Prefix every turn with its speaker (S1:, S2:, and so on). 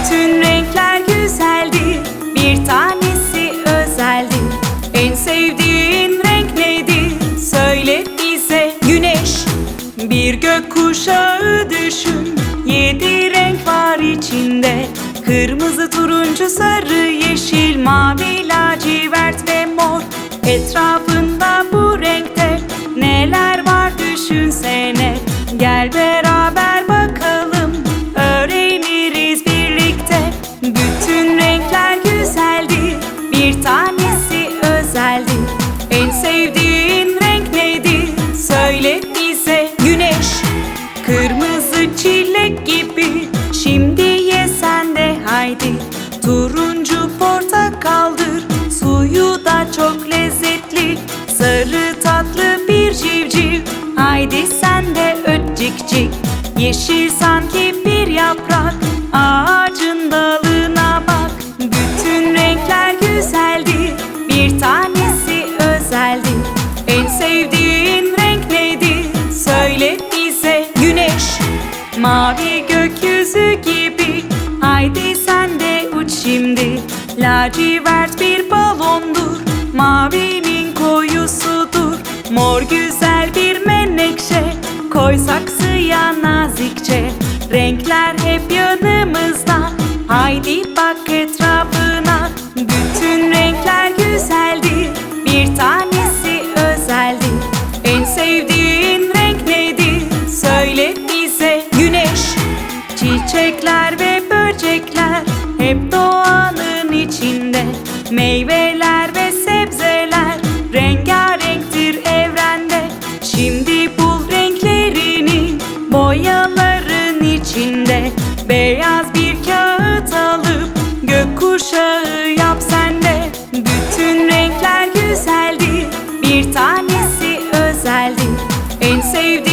S1: Bütün renkler güzeldir Bir tanesi özeldir En sevdiğin renk nedir? Söyle bize. Güneş Bir gök kuşağı düşün. Yedi renk var içinde. Kırmızı, turuncu, sarı, yeşil, mavi, lacivert ve mor. Etrafın gibi. Şimdi ye sen de haydi. Turuncu portakaldır Suyu da çok lezzetli. Sarı tatlı bir civciv Haydi sen de öt cik cik Yeşil sanki bir yaprak Ağacın dalına bak. Bütün renkler güzeldir Bir tanesi özeldir En sevdiğin renk nedir? Söyle bize Güneş Mavi gökyüzü gibi. Haydi sen de uç şimdi. Lacivert bir balondur. Mavinin koyusudur. Mor güzel bir menekşe. Koy saksıya nazikçe. Renkler hep yanımızda ve böcekler Hep doğanın içinde. Meyveler ve sebzeler Rengarenktir evrende. Şimdi bul renklerini Boyaların içinde. Beyaz bir kağıt alıp Gökkuşağı yap sen Bütün renkler güzeldir Bir tanesi özeldir. En sevdiğin